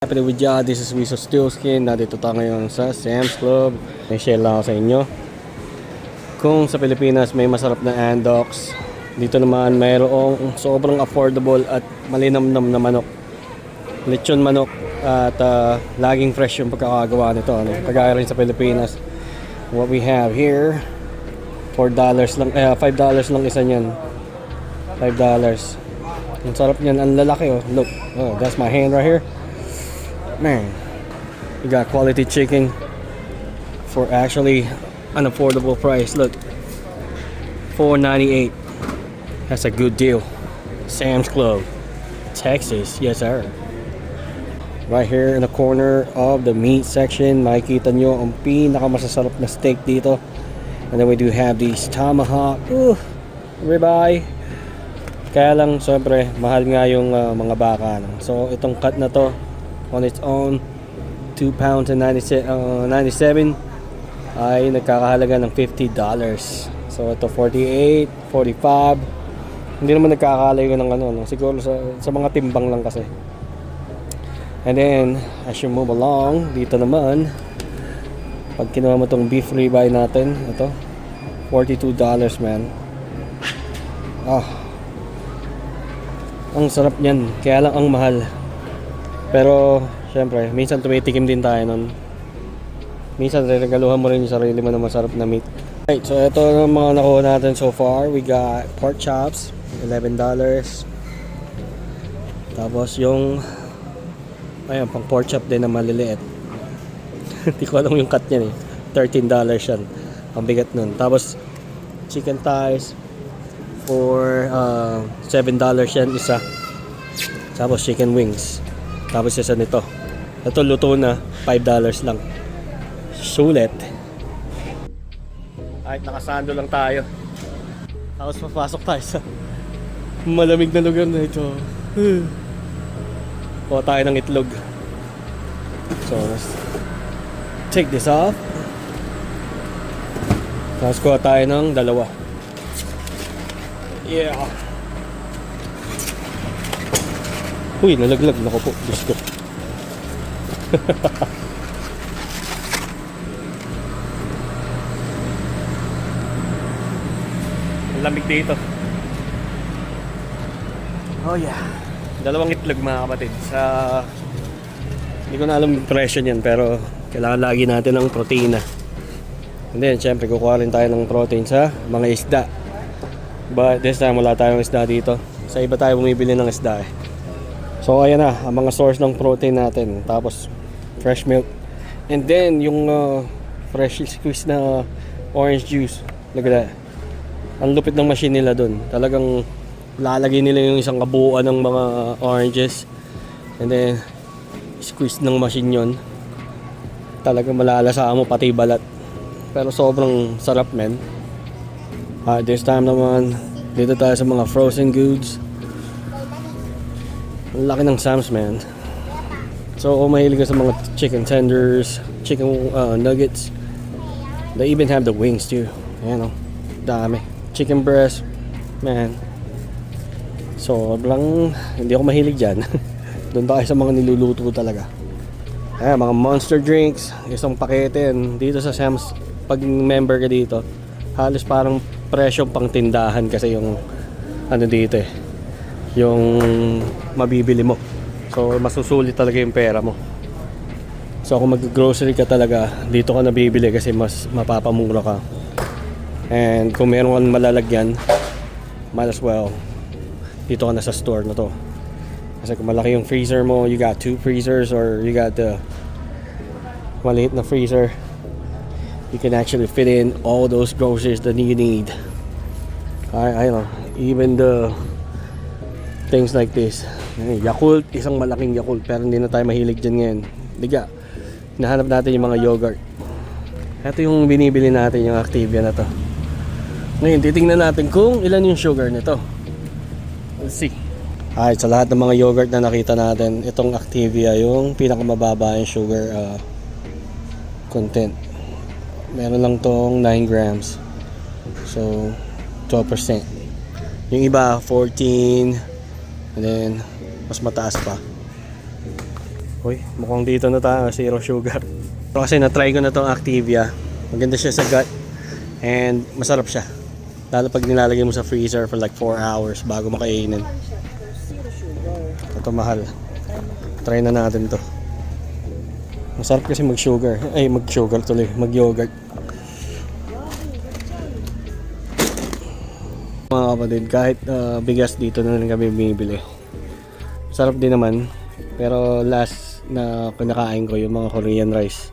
Happening with ya, this is Wiso Steelskin. Nandito tayo ngayon sa Sam's Club. May share lang ako sa inyo. Kung sa Pilipinas may masarap na andox, dito naman mayroong sobrang affordable at malinamnam na manok. Lechon manok at ah, laging fresh yung pagkakagawa nito. Ano? Kagaya rin sa Pilipinas. What we have here, $4 lang, eh, $5 lang isa niyan. $5. Ang sarap niyan, ang lalaki oh. Look, oh, that's my hand right here. Man, you got quality chicken for actually an affordable price. Look, $4.98. That's a good deal. Sam's Club, Texas. Yes, sir. Right here in the corner of the meat section, makikita nyo ang pinakamasasarap na steak dito. And then we do have these tomahawk, ooh, ribeye. Kaya lang, syempre, mahal nga yung uh, mga baka. No? So, itong cut na to, on its own, 2 pounds and 97, uh, 97 ay nagkakahalaga ng $50. So, ito 48, 45. Hindi naman nagkakahalaga ng ano, no? siguro sa, sa mga timbang lang kasi. And then, as you move along, dito naman, pag kinuha mo tong beef ribeye natin, ito, $42 man. Ah, ang sarap niyan. Kaya lang ang mahal. Pero, syempre, minsan tumitikim din tayo nun. Minsan, regaluhan mo rin yung sarili mo na masarap na meat. Right, so ito ang mga nakuha natin so far. We got pork chops, $11. Tapos yung, ayun, pang pork chop din na maliliit. Hindi ko alam yung cut niyan eh. $13 yan. Ang bigat nun. Tapos, chicken thighs for uh, $7 yan isa. Tapos chicken wings. Tapos isa nito. Ito luto na, $5 lang. Sulit. Ay, nakasando lang tayo. Tapos papasok tayo sa malamig na lugar na ito. Kuha tayo ng itlog. So, let's take this off. Tapos kuha tayo ng dalawa. Yeah. Uy, nalaglag. Nako po. Diyos ko. Lamig dito. Oh yeah. Dalawang itlog mga kapatid. Sa... Hindi ko na alam yung presyo niyan pero kailangan lagi natin ng protina. And then, syempre, kukuha rin tayo ng protein sa mga isda. But this time, wala tayong isda dito. Sa iba tayo bumibili ng isda eh. So, ayan na, ang mga source ng protein natin. Tapos, fresh milk. And then, yung uh, fresh squeezed na orange juice. Look at that. Ang lupit ng machine nila dun. Talagang lalagay nila yung isang kabuuan ng mga oranges. And then, squeeze ng machine yon Talagang malalasa mo pati balat. Pero sobrang sarap men. Ah, this time naman, dito tayo sa mga frozen goods. Ang laki ng Sam's man. So, kung mahilig ka sa mga chicken tenders, chicken uh, nuggets, they even have the wings too. Ayan o, dami. Chicken breast, man. Sobrang, hindi ako mahilig dyan. Doon tayo sa mga niluluto talaga. Ayan, mga monster drinks, isang pakete. Dito sa Sam's, pag member ka dito, halos parang presyo pang tindahan kasi yung ano dito eh yung mabibili mo. So masusulit talaga yung pera mo. So kung mag-grocery ka talaga dito ka nabibili kasi mas mapapamura ka. And kung meron kang malalagyan might as well dito ka na sa store na to. Kasi kung malaki yung freezer mo you got two freezers or you got the maliit na freezer you can actually fit in all those groceries that you need. I, I don't know, even the things like this. Ay, Yakult, isang malaking Yakult, pero hindi na tayo mahilig dyan ngayon. Diga, hinahanap natin yung mga yogurt. Ito yung binibili natin, yung Activia na to. Ngayon, titingnan natin kung ilan yung sugar nito. Let's see. Alright, sa lahat ng mga yogurt na nakita natin, itong Activia yung pinakamababa yung sugar uh, content meron lang tong 9 grams so 12% yung iba 14 and then mas mataas pa Uy, mukhang dito na tayo, zero sugar. Pero kasi na-try ko na tong Activia. Maganda siya sa gut. And masarap siya. Lalo pag nilalagay mo sa freezer for like 4 hours bago makainin. Ito mahal. Try na natin to. Masarap kasi mag-sugar. Ay, mag-sugar tuloy. Mag-yogurt. Kapatid, kahit uh, bigas dito na lang kami bumibili. Sarap din naman. Pero last na kinakain ko yung mga Korean rice.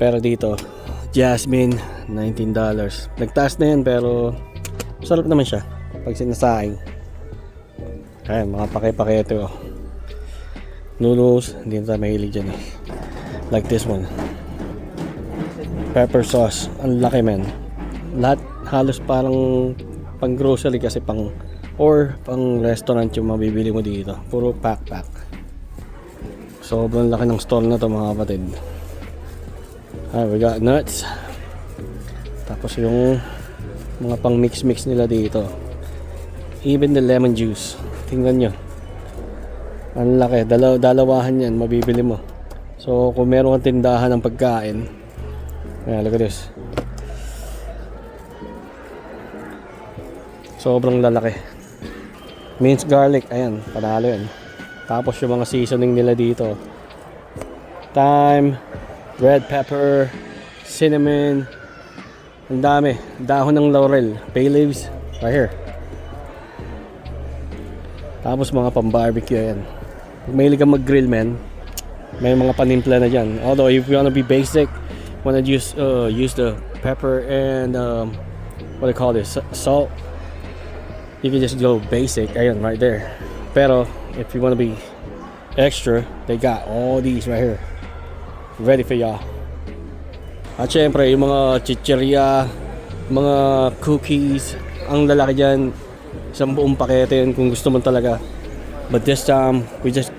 Pero dito, Jasmine, $19. Nagtaas na yan pero sarap naman siya pag sinasaing. Ayan, mga pake-pakete oh. Noodles, hindi na tayo mahilig dyan eh. Like this one. Pepper sauce, ang laki man. Lahat halos parang pang grocery kasi pang or pang restaurant yung mabibili mo dito. Puro pack-pack. Sobrang laki ng store na to mga kapatid. Ah, we got nuts. Tapos yung mga pang mix-mix nila dito. Even the lemon juice. Tingnan nyo. Ang laki. Dalaw dalawahan yan. Mabibili mo. So, kung meron kang tindahan ng pagkain. Ayan, look at this. Sobrang lalaki. Minced garlic. Ayan, panalo yan. Tapos yung mga seasoning nila dito. Thyme, red pepper, cinnamon. Ang dami. Dahon ng laurel. Bay leaves. Right here. Tapos mga pang-barbecue yan. Kung mahilig kang mag-grill, man, may mga panimpla na dyan. Although, if you wanna be basic, wanna use, uh, use the pepper and, um, what do call this, sa- salt, you can just go basic. Ayun, right there. Pero, if you wanna be extra, they got all these right here. Ready for y'all. At syempre, yung mga chicheria, mga cookies, ang lalaki dyan, isang buong pakete yun kung gusto mo talaga. But this time, we just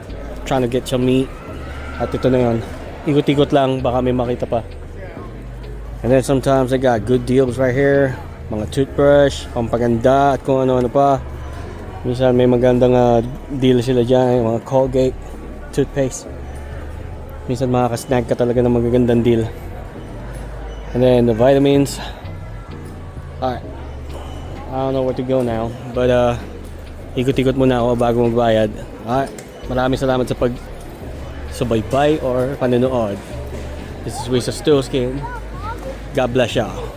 trying to get some meat. At ito na yun. Ikot-ikot lang, baka may makita pa. And then sometimes they got good deals right here. Mga toothbrush, pampaganda, at kung ano-ano pa. Minsan may magandang ah, deal sila dyan, yung mga Colgate, toothpaste. Minsan makaka-snag ka talaga ng magagandang deal. And then the vitamins. Alright. I don't know where to go now. But uh, ikot-ikot muna ako bago magbayad. Alright. Maraming salamat sa pag subaybay or panonood. This is Wisa Stillskin. God bless y'all.